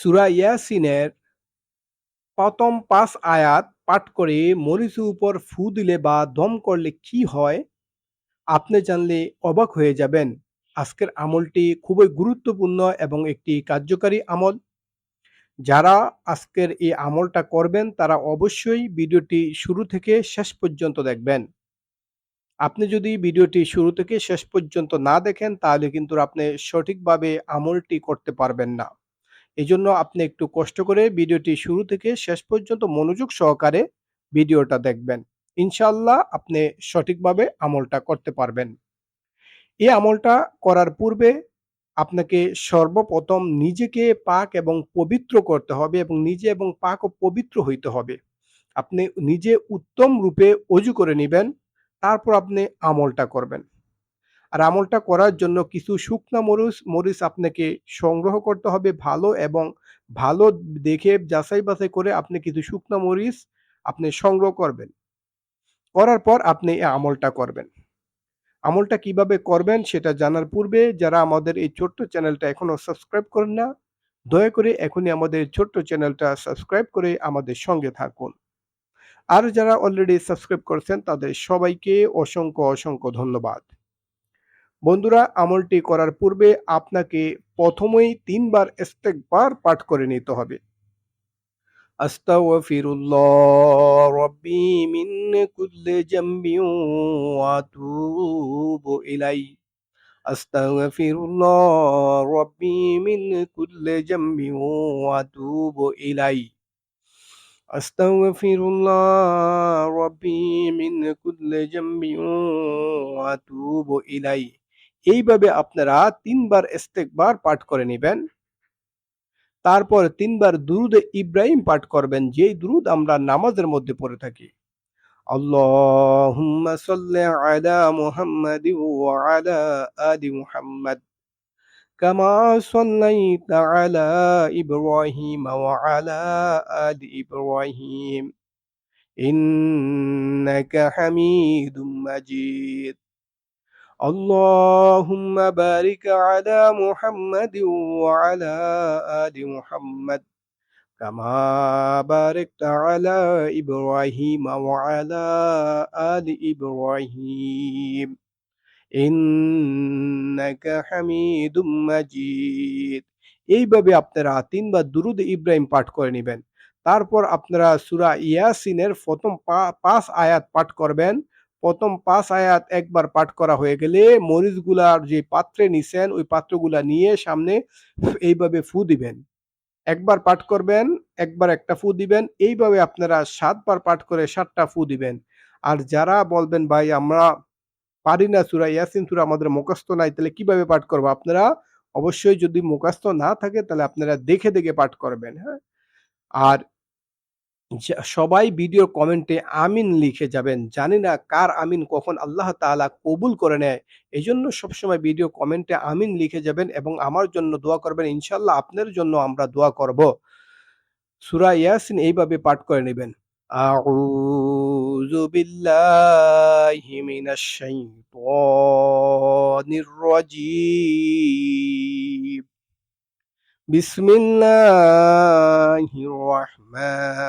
সূরা ইয়াসিনের প্রথম পাঁচ আয়াত পাঠ করে মরিচের উপর ফু দিলে বা দম করলে কি হয়? আপনি জানলে অবাক হয়ে যাবেন। আজকের আমলটি খুবই গুরুত্বপূর্ণ এবং একটি কার্যকারী আমল। যারা আজকের এই আমলটা করবেন, তারা অবশ্যই ভিডিওটি শুরু থেকে শেষ পর্যন্ত দেখবেন। আপনি যদি ভিডিওটি শুরু থেকে শেষ পর্যন্ত না দেখেন, তাহলে কিন্তু আপনি সঠিকভাবে আমলটি করতে পারবেন না। এজন্য আপনি একটু কষ্ট করে ভিডিওটি শুরু থেকে শেষ পর্যন্ত মনোযোগ সহকারে ভিডিওটা দেখবেন। ইনশাল্লাহ আপনি সঠিকভাবে আমলটা করতে পারবেন। এই আমলটা করার পূর্বে আপনাকে সর্বপ্রথম নিজেকে পাক এবং পবিত্র করতে হবে এবং নিজে এবং পাক ও পবিত্র হইতে হবে। আপনি নিজে উত্তম রূপে অজু করে নেবেন, তারপর আপনি আমলটা করবেন। আর আমলটা করার জন্য কিছু শুকনা মরিচ মরিচ আপনাকে সংগ্রহ করতে হবে ভালো এবং ভালো দেখে যাচাই বাছাই করে আপনি কিছু শুকনা মরিচ আপনি সংগ্রহ করবেন। করার পর আপনি এই আমলটা করবেন। আমলটা কীভাবে করবেন সেটা জানার পূর্বে যারা আমাদের এই ছোট্ট চ্যানেলটা এখনও সাবস্ক্রাইব করেন না, দয়া করে এখনই আমাদের ছোট্ট চ্যানেলটা সাবস্ক্রাইব করে আমাদের সঙ্গে থাকুন। আর যারা অলরেডি সাবস্ক্রাইব করেছেন তাদের সবাইকে অসংখ্য অসংখ্য ধন্যবাদ। বন্ধুরা, আমলটি করার পূর্বে আপনাকে প্রথমেই তিনবার ইস্তেকবার পাঠ করে নিতে হবে। আস্তাগফিরুল্লাহ রব্বি মিন কুল্লি জামবি ওয়া আতুবু মিন আস্তাগফিরুল্লাহ রব্বি মিন কুল্লি জামবি ওয়া আতুবু ইলাই এইভাবে আপনারা তিনবার এস্তেকবার পাঠ করে নেবেন। তারপর তিনবার দুরুদ ইব্রাহিম পাঠ করবেন, যেই দুরুদ আমরা নামাজের মধ্যে পড়ে থাকি। আল্লাহুম্মা আলা মুহাম্মাদ কামা আলা আলা اللهم بارك على محمد وعلى آل محمد كما باركت على إبراهيم وعلى آل إبراهيم إنك حميد مجيد এইভাবে আপনারা তিনবার দুরুদ ইব্রাহিম পাঠ করে নেবেন তারপর আপনারা সুরা ইয়াসিনের প্রথম পাঁচ আয়াত পাঠ করবেন প্রথম পাঁচ আয়াত একবার পাঠ করা হয়ে গেলে মরিচগুলার যে পাত্রে নিছেন, ওই পাত্রগুলা নিয়ে সামনে এইভাবে ফু দিবেন। একবার পাঠ করবেন, একবার একটা ফু দিবেন, এইভাবে আপনারা সাতবার পাঠ করে সাতটা ফু দিবেন। আর যারা বলবেন, ভাই, আমরা পারি না সুরা ইয়াসিন, সুরা আমাদের মুখস্থ নাই, তাহলে কীভাবে পাঠ করব? আপনারা অবশ্যই যদি মুখস্থ না থাকে, তাহলে আপনারা দেখে দেখে পাঠ করবেন হ্যাঁ? আর সবাই ভিডিও কমেন্টে আমিন লিখে যাবেন জানি না কার আমিন কখন আল্লাহ তাআলা কবুল করে নেয় এই জন্য সবসময় ভিডিও কমেন্টে আমিন লিখে যাবেন এবং আমার জন্য দোয়া করবেন ইনশাল্লাহ আপনার জন্য আমরা দোয়া করব সুরা ইয়াসিন এইভাবে পাঠ করে নেবেন আউযু বিল্লাহি মিনাশ শাইতানির রাজীম بسم الله الرحمن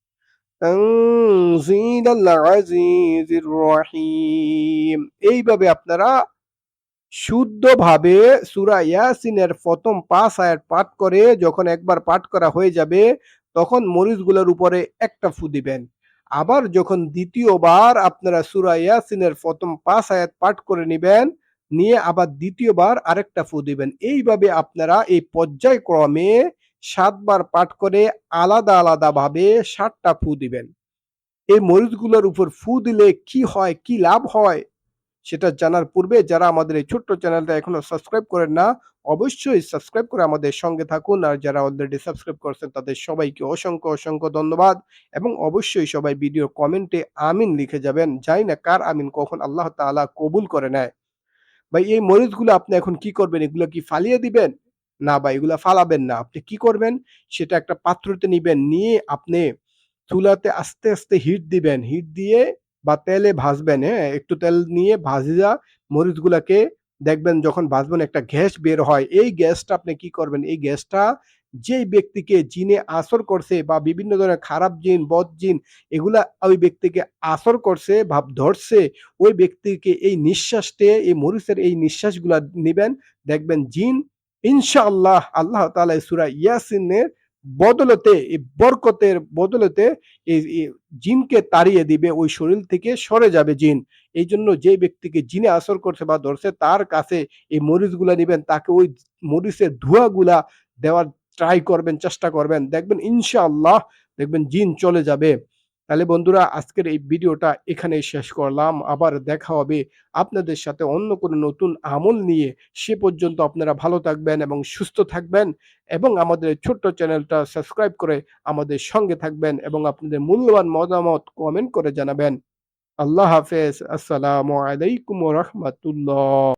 এইভাবে আপনারা শুদ্ধভাবে সূরা ইয়াসিনের প্রথম পাঁচ আয়াত পাঠ করে যখন একবার পাঠ করা হয়ে যাবে, তখন মরিচগুলোর উপরে একটা ফু দিবেন। আবার যখন দ্বিতীয়বার আপনারা সূরা ইয়াসিনের প্রথম পাঁচ আয়াত পাঠ করে নেবেন, নিয়ে আবার দ্বিতীয়বার আরেকটা ফু দিবেন। এইভাবে আপনারা এই পর্যায়ক্রমে সাতবার পাঠ করে আলাদা আলাদা ভাবে সাতটা ফু দিবেন। এই মরিচগুলোর উপর ফু দিলে কি হয়, কি লাভ হয়, সেটা জানার পূর্বে যারা আমাদের এই ছোট্ট চ্যানেলটা এখনও সাবস্ক্রাইব করেন না, অবশ্যই সাবস্ক্রাইব করে আমাদের সঙ্গে থাকুন। আর যারা অলরেডি সাবস্ক্রাইব করছেন, তাদের সবাইকে অসংখ্য অসংখ্য ধন্যবাদ এবং অবশ্যই সবাই ভিডিও কমেন্টে আমিন লিখে যাবেন। জানি না কার আমিন, কখন আল্লাহ তাআলা কবুল করে নেয়। ভাই, এই মরিচগুলো আপনি এখন কি করবেন? এগুলো কি ফালিয়ে দিবেন? না বা এগুলো ফালাবেন না। আপনি কি করবেন? সেটা একটা পাত্রতে নিবেন, নিয়ে আপনি চুলাতে আস্তে আস্তে হিট দিবেন। হিট দিয়ে বা তেলে ভাজবেন হ্যাঁ? একটু তেল নিয়ে ভাজিয়া মরিচগুলাকে দেখবেন যখন ভাজবেন একটা গ্যাস বের হয়। এই গ্যাসটা আপনি কি করবেন? এই গ্যাসটা যেই ব্যক্তিকে জিনে আসর করছে বা বিভিন্ন ধরনের খারাপ জিন, বদ জিন, এগুলা ওই ব্যক্তিকে আসর করছে ভাব ধরছে, ওই ব্যক্তিকে এই নিঃশ্বাসটে এই মরিচের এই নিঃশ্বাসগুলা নিবেন। দেখবেন জিন ইনশাআল্লাহ আল্লাহ এই সূরা ইয়াসিনের বদলতে, এই বরকতের বদলতে এই জিনকে তাড়িয়ে দিবে, ওই শরীর থেকে সরে যাবে জিন। এই জন্য যে ব্যক্তিকে জিনে আসর করছে বা ধরছে, তার কাছে এই মরিচগুলা নেবেন, তাকে ওই মরিচের ধোঁয়াগুলা দেওয়ার ট্রাই করবেন, চেষ্টা করবেন। দেখবেন ইনশাআল্লাহ দেখবেন জিন চলে যাবে। তাহলে বন্ধুরা, আজকের এই ভিডিওটা এখানেই শেষ করলাম। আবার দেখা হবে আপনাদের সাথে অন্য কোনো নতুন আমল নিয়ে। সে পর্যন্ত আপনারা ভালো থাকবেন এবং সুস্থ থাকবেন এবং আমাদের ছোট্ট চ্যানেলটা সাবস্ক্রাইব করে আমাদের সঙ্গে থাকবেন এবং আপনাদের মূল্যবান মতামত কমেন্ট করে জানাবেন। আল্লাহ হাফেজ। আসসালামু আলাইকুম রহমতুল্লাহ।